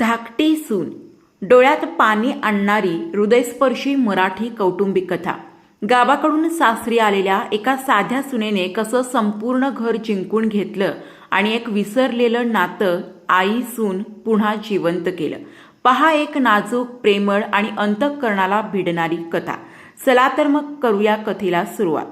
धाकटी सून डोळ्यात पाणी आणणारी हृदयस्पर्शी मराठी कौटुंबिक कथा. गावाकडून सासरी आलेल्या एका साध्या सुनेने कसं संपूर्ण घर जिंकून घेतलं आणि एक विसरलेलं नातं आई सून पुन्हा जिवंत केलं. पहा एक नाजूक प्रेमळ आणि अंतःकरणाला भिडणारी कथा. चला तर मग करूया कथेला सुरुवात.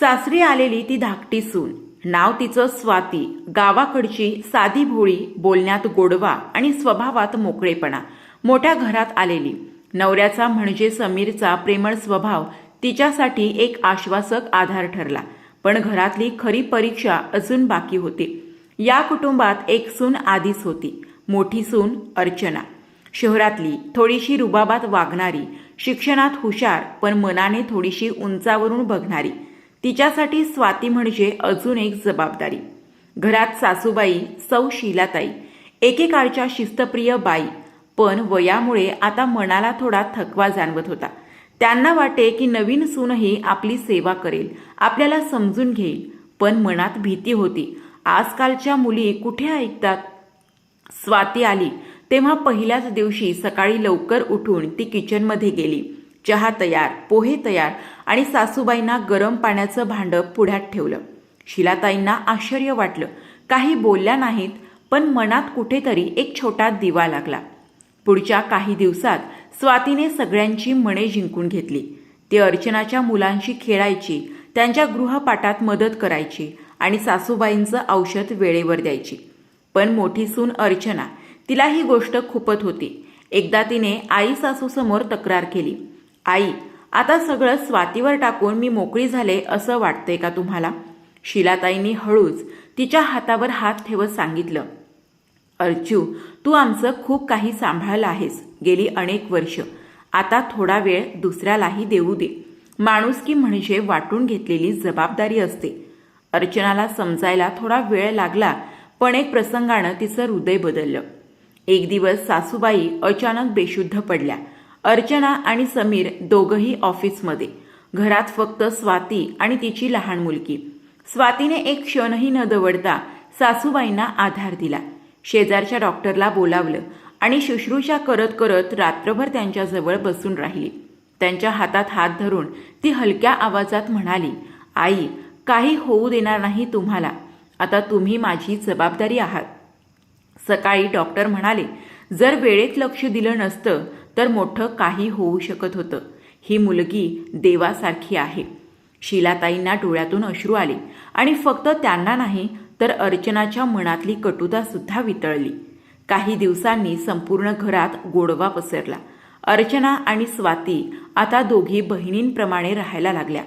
सासरी आलेली ती धाकटी सून. नाव तिचं स्वाती गावाकडची साधी भोळी बोलण्यात गोडवा आणि स्वभावात मोकळेपणा. मोठ्या घरात आलेली. नवऱ्याचा म्हणजे समीरचा प्रेमळ स्वभाव तिच्यासाठी एक आश्वासक आधार ठरला. पण घरातली खरी परीक्षा अजून बाकी होती. या कुटुंबात एक सून आधीच होती. मोठी सून अर्चना. शहरातली थोडीशी रुबाबात वागणारी शिक्षणात हुशार पण मनाने थोडीशी उंचावरून बघणारी. तिच्यासाठी स्वाती म्हणजे अजून एक जबाबदारी. घरात सासूबाई सौ शीलाताई एकेकाळच्या शिस्तप्रिय बाई. पण वयामुळे आता मनाला थोडा थकवा जाणवत होता. त्यांना वाटे की नवीन सूनही आपली सेवा करेल आपल्याला समजून घेईल. पण मनात भीती होती. आजकालच्या मुली कुठे ऐकतात? स्वाती आली. तेव्हा पहिल्याच दिवशी सकाळी लवकर उठून ती किचनमध्ये गेली. चहा तयार पोहे तयार आणि सासूबाईंना गरम पाण्याचं भांडं पुढ्यात ठेवलं. शिलाताईंना आश्चर्य वाटलं. काही बोलल्या नाहीत पण मनात कुठेतरी एक छोटा दिवा लागला. पुढच्या काही दिवसात स्वातीने सगळ्यांची मने जिंकून घेतली. ती अर्चनाच्या मुलांशी खेळायची त्यांच्या गृहपाठात मदत करायची आणि सासूबाईंचं औषध वेळेवर द्यायची. पण मोठी सून अर्चना तिला ही गोष्ट खुपत होती. एकदा तिने आई सासूसमोर तक्रार केली. आई आता सगळं स्वातीवर टाकून मी मोकळी झाले असं वाटतंय का तुम्हाला? शिलाताईंनी हळूच तिच्या हातावर हात ठेवत सांगितलं अर्जू तू आमचं खूप काही सांभाळलं आहेस गेली अनेक वर्ष. आता थोडा वेळ दुसऱ्यालाही देऊ दे. माणुसकी म्हणजे वाटून घेतलेली जबाबदारी असते. अर्चनाला समजायला थोडा वेळ लागला पण एक प्रसंगानं तिचं हृदय बदललं. एक दिवस सासूबाई अचानक बेशुद्ध पडल्या. अर्चना आणि समीर दोघंही ऑफिसमध्ये. घरात फक्त स्वाती आणि तिची लहान मुलगी. स्वातीने एक क्षणही न दवडता सासूबाईंना आधार दिला. शेजारच्या डॉक्टरला बोलावलं आणि शुश्रूषा करत करत रात्रभर त्यांच्याजवळ बसून राहिली. त्यांच्या हातात हात धरून ती हलक्या आवाजात म्हणाली आई काही होऊ देणार नाही तुम्हाला. आता तुम्ही माझी जबाबदारी आहात. सकाळी डॉक्टर म्हणाले जर वेळेत लक्ष दिलं नसतं तर मोठं काही होऊ शकत होतं. ही मुलगी देवासारखी आहे. शिलाताईंना डोळ्यातून अश्रू आले आणि फक्त त्यांना नाही तर अर्चनाच्या मनातली कटुतासुद्धा वितळली. काही दिवसांनी संपूर्ण घरात गोडवा पसरला. अर्चना आणि स्वाती आता दोघी बहिणींप्रमाणे राहायला लागल्या.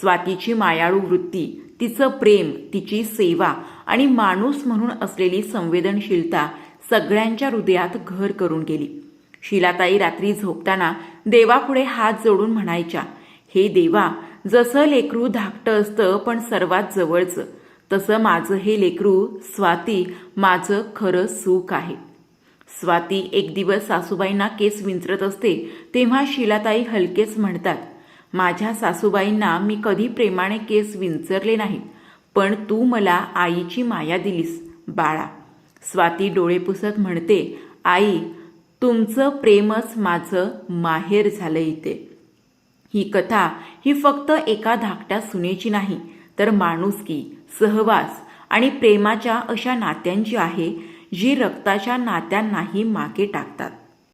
स्वातीची मायाळू वृत्ती तिचं प्रेम तिची सेवा आणि माणूस म्हणून असलेली संवेदनशीलता सगळ्यांच्या हृदयात घर करून गेली. शिलाताई रात्री झोपताना देवापुढे हात जोडून म्हणायच्या हे देवा जसं लेकरू धाकटं असतं पण सर्वात जवळचं. तसं माझं हे लेकरू स्वाती माझं खरं सुख आहे. स्वाती एक दिवस सासूबाईंना केस विंचरत असते तेव्हा शिलाताई हलकेच म्हणतात माझ्या सासूबाईंना मी कधी प्रेमाने केस विंचरले नाहीत पण तू मला आईची माया दिलीस बाळा. स्वाती डोळे पुसत म्हणते आई तुमचं प्रेमच माझं माहेर झालं इथे. ही कथा ही फक्त एका धाकट्या सुनेची नाही तर माणुसकी सहवास आणि प्रेमाच्या अशा नात्यांची आहे जी रक्ताच्या नात्यांनाही मागे टाकतात.